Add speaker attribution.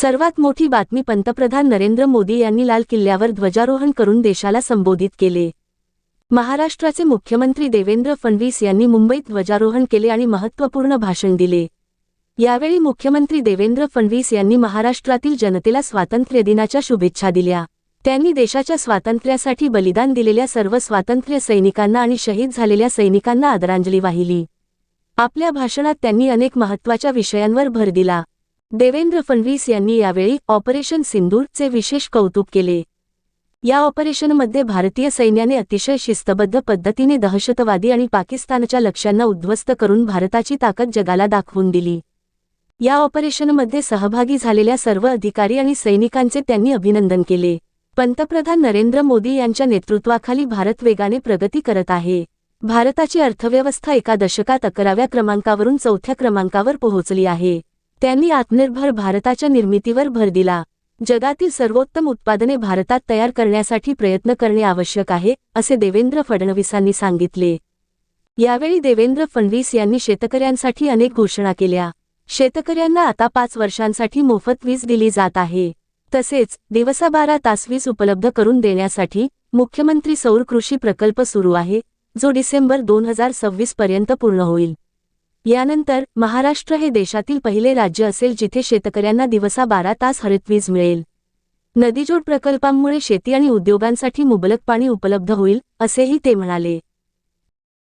Speaker 1: सर्वात मोठी बातमी पंतप्रधान नरेंद्र मोदी यांनी लाल किल्ल्यावर ध्वजारोहण करून देशाला संबोधित केले. महाराष्ट्राचे मुख्यमंत्री देवेंद्र फडणवीस यांनी मुंबईत ध्वजारोहण केले आणि महत्त्वपूर्ण भाषण दिले. यावेळी मुख्यमंत्री देवेंद्र फडणवीस यांनी महाराष्ट्रातील जनतेला स्वातंत्र्यदिनाच्या शुभेच्छा दिल्या. त्यांनी देशाच्या स्वातंत्र्यासाठी बलिदान दिलेल्या सर्व स्वातंत्र्य सैनिकांना आणि शहीद झालेल्या सैनिकांना आदरांजली वाहिली. आपल्या भाषणात त्यांनी अनेक महत्त्वाच्या विषयांवर भर दिला. देवेंद्र फडणवीस यांनी यावेळी ऑपरेशन सिंदूरचे विशेष कौतुक केले. या ऑपरेशनमध्ये भारतीय सैन्याने अतिशय शिस्तबद्ध पद्धतीने दहशतवादी आणि पाकिस्तानच्या लक्ष्यांना उद्ध्वस्त करून भारताची ताकद जगाला दाखवून दिली. या ऑपरेशनमध्ये सहभागी झालेल्या सर्व अधिकारी आणि सैनिकांचे त्यांनी अभिनंदन केले. पंतप्रधान नरेंद्र मोदी यांच्या नेतृत्वाखाली भारत वेगाने प्रगती करत आहे. भारताची अर्थव्यवस्था एका दशकात अकराव्या क्रमांकावरून चौथ्या क्रमांकावर पोहोचली आहे. त्यांनी आत्मनिर्भर भारताच्या निर्मितीवर भर दिला. जगातील सर्वोत्तम उत्पादने भारतात तयार करण्यासाठी प्रयत्न करणे आवश्यक आहे असे देवेंद्र फडणवीसांनी सांगितले. यावेळी देवेंद्र फडणवीस यांनी शेतकऱ्यांसाठी अनेक घोषणा केल्या. शेतकऱ्यांना आता पाच वर्षांसाठी मोफत वीज दिली जात आहे. तसेच दिवसा बारा तास वीज उपलब्ध करून देण्यासाठी मुख्यमंत्री सौर कृषी प्रकल्प सुरू आहे जो डिसेंबर दोन हजार सव्वीस पर्यंत पूर्ण होईल. यानंतर महाराष्ट्र हे देशातील पहिले राज्य असेल जिथे शेतकऱ्यांना दिवसा बारा तास हरितवीज मिळेल. नदीजोड प्रकल्पांमुळे शेती आणि उद्योगांसाठी मुबलक पाणी उपलब्ध होईल असेही ते म्हणाले.